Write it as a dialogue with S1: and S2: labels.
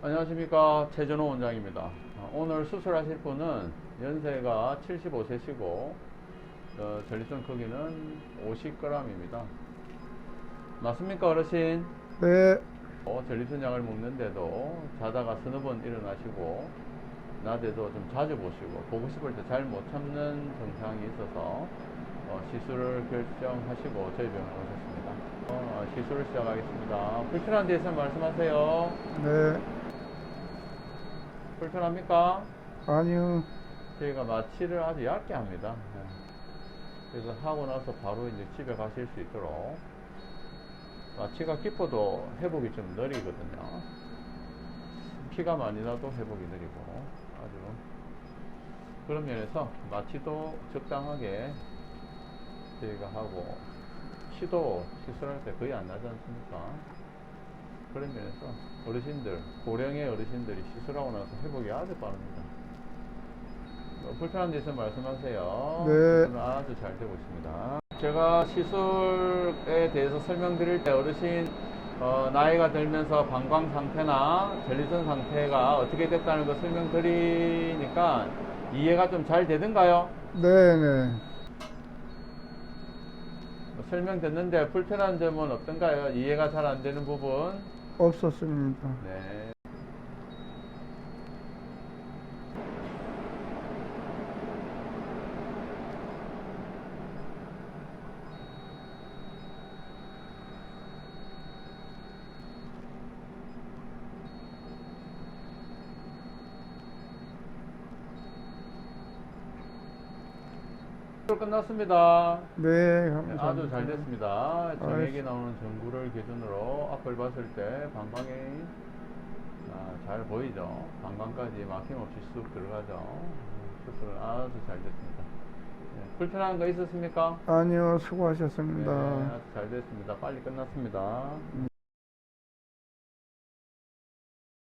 S1: 안녕하십니까 최전호 원장입니다. 어, 오늘 수술하실 분은 연세가 75세시고 어, 전립선 크기는 50g입니다. 맞습니까 어르신?
S2: 네,
S1: 어, 전립선 약을 먹는데도 자다가 서너 번 일어나시고 낮에도 좀 자주 보시고 보고 싶을 때 잘 못 참는 증상이 있어서 어, 시술을 결정하시고 저희 병원에 오셨습니다. 어, 시술을 시작하겠습니다. 불편한 데 있으면 말씀하세요.
S2: 네,
S1: 불편합니까?
S2: 아니요,
S1: 저희가 마취를 아주 얇게 합니다. 네. 그래서 하고 나서 바로 이제 집에 가실 수 있도록 마취가 깊어도 회복이 좀 느리거든요. 피가 많이 나도 회복이 느리고 아주 그런 면에서 마취도 적당하게 저희가 하고 피도 시술할 때 거의 안 나지 않습니까? 그런 면에서 어르신들, 고령의 어르신들이 시술하고 나서 회복이 아주 빠릅니다. 뭐 불편한 데 있으면 말씀하세요.
S2: 네.
S1: 시술은 아주 잘 되고 있습니다. 제가 시술에 대해서 설명드릴 때 어르신 어, 나이가 들면서 방광 상태나 전립선 상태가 어떻게 됐다는 거 설명드리니까 이해가 좀 잘 되던가요?
S2: 네, 네,
S1: 뭐 설명 듣는데 불편한 점은 없던가요? 이해가 잘 안 되는 부분?
S2: 없었습니다.
S1: 네. 끝났습니다.
S2: 네,
S1: 네,
S2: 감사합니다.
S1: 아주 잘 됐습니다. 정액이. 나오는 전구를 기준으로 앞을 봤을 때 방광이 아, 잘 보이죠. 방광까지 막힘없이 쑥 들어가죠. 수술 아주 잘 됐습니다. 네, 불편한 거 있었습니까?
S2: 아니요,
S1: 네,
S2: 수고하셨습니다.
S1: 아주 잘 됐습니다. 빨리 끝났습니다.
S2: 네.